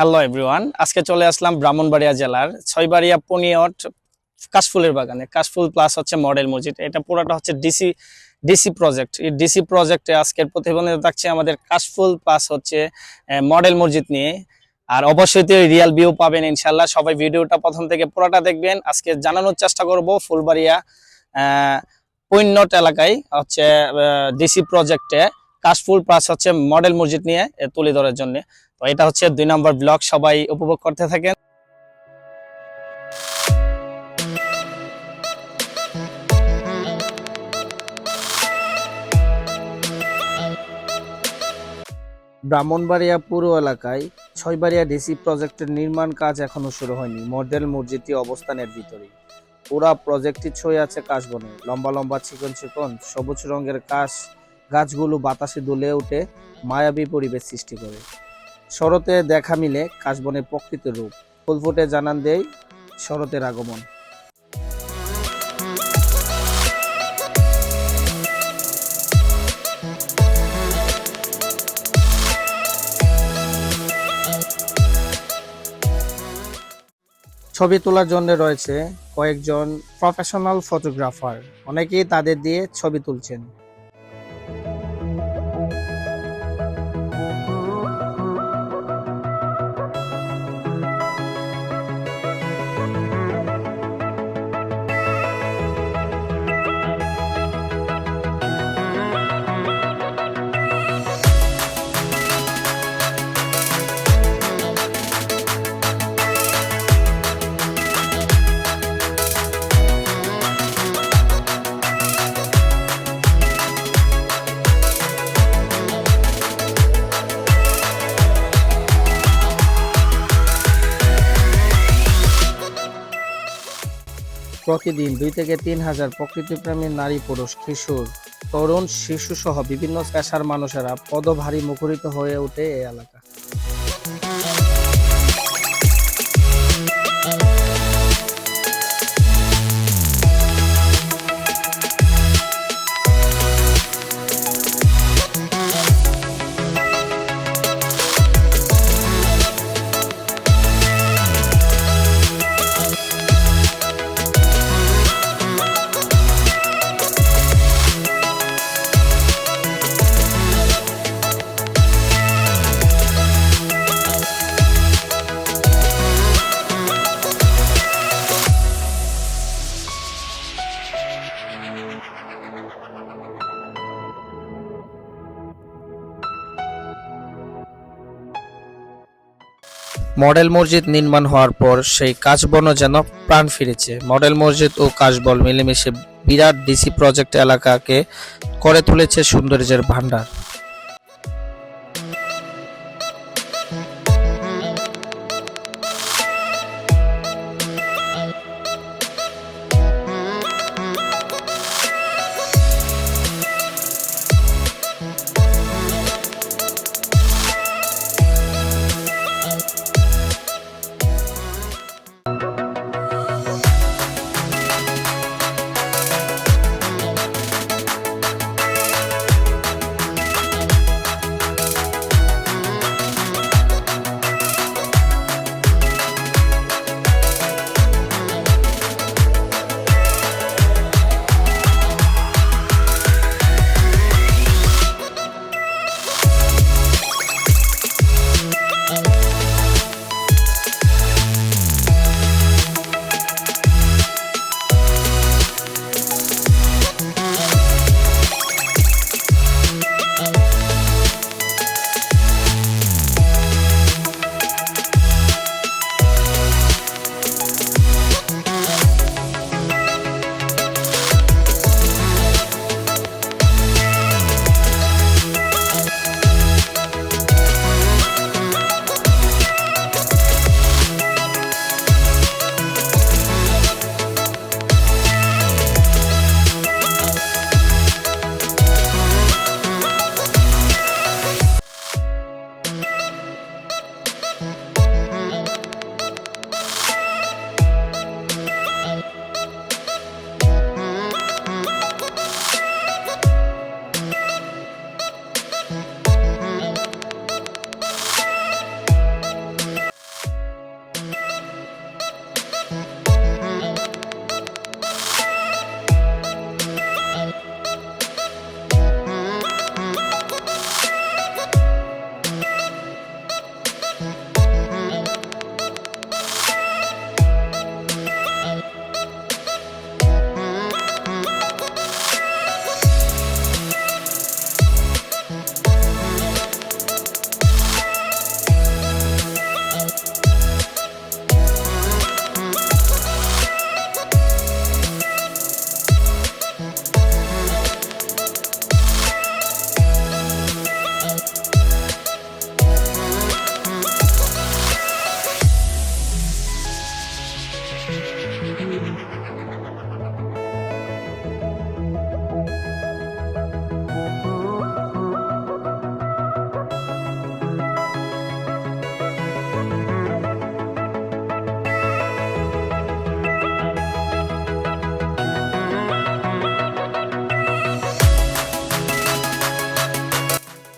Hello everyone আজকে চলে আসলাম ব্রাহ্মণবাড়িয়া জেলার ছয়বাড়িয়া পনিয়ট কাশফুলের বাগানে। কাশফুল প্লাস হচ্ছে মডেল মসজিদ। এটা পুরোটা হচ্ছে ডিসি ডিসি প্রজেক্ট এই ডিসি প্রজেক্টে আজকের প্রতিবেদনে থাকছে আমাদের কাশফুল প্লাস হচ্ছে মডেল মসজিদ নিয়ে। আর অবশ্যই তো রিয়াল ভিউ পাবেন ইনশাল্লাহ সবাই ভিডিওটা প্রথম থেকে পুরোটা দেখবেন। আজকে জানানোর চেষ্টা করব ফুলবাড়িয়া পৈন্যট এলাকায় হচ্ছে ডিসি প্রজেক্টে কাশফুল প্লাস হচ্ছে মডেল মসজিদ নিয়ে তুলে ধরার জন্য। তো এটা হচ্ছে দুই নম্বর ব্লক সবাই উপভোগ করতে থাকেন। ব্রাহ্মণবাড়িয়া পুরো এলাকায় ছয়বাড়িয়া ডিসি প্রজেক্টের নির্মাণ কাজ এখনও শুরু হয়নি, মডেল মসজিদটি অবস্থানের ভিতরে পুরা প্রজেক্টটি ছয়ে আছে কাশবনে, লম্বা লম্বা চিকন চিকন সবুজ রঙের কাশ গাছগুলো বাতাসে দুলে উঠে মায়াবী পরিবেশ সৃষ্টি করে। শরতে দেখা মিলে কাশবনের প্রকৃত রূপ। ফুল ফুটে জানান দেয় শরতের আগমন। ছবি তোলার জন্য রয়েছে কয়েকজন প্রফেশনাল ফটোগ্রাফার অনেকেই তাদের দিয়ে ছবি তুলছেন। প্রতিদিন দুই থেকে তিন হাজার প্রকৃতিপ্রেমী নারী, পুরুষ, কিশোর, তরুণ শিশু সহ বিভিন্ন পেশার মানুষেরা পদভারী মুখরিত হয়ে ওঠে এই এলাকা। মডেল মসজিদ নির্মাণ হওয়ার পর সেই কাশবনও যেন প্রাণ ফিরেছে। মডেল মসজিদ ও কাশবল মিলেমিশে বিরাট ডিসি প্রজেক্ট এলাকাকে করে তুলেছে সৌন্দর্যের ভান্ডার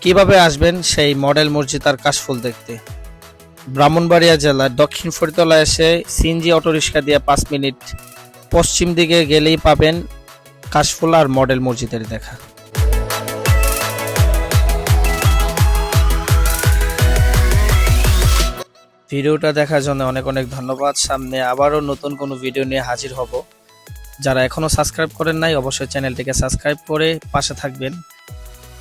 কীভাবে আসবেন সেই মডেল মসজিদ আর কাশফুল দেখতে? ব্রাহ্মণবাড়িয়া জেলার দক্ষিণ ফরিদতলা এসে সিএনজি অটোরিক্সা দিয়ে পাঁচ মিনিট পশ্চিম দিকে গেলেই পাবেন কাশফুল আর মডেল মসজিদের দেখা। ভিডিওটা দেখার জন্য অনেক অনেক ধন্যবাদ। সামনে আবারও নতুন কোনো ভিডিও নিয়ে হাজির হব। যারা এখনও সাবস্ক্রাইব করেন নাই, অবশ্যই চ্যানেলটিকে সাবস্ক্রাইব করে পাশে থাকবেন।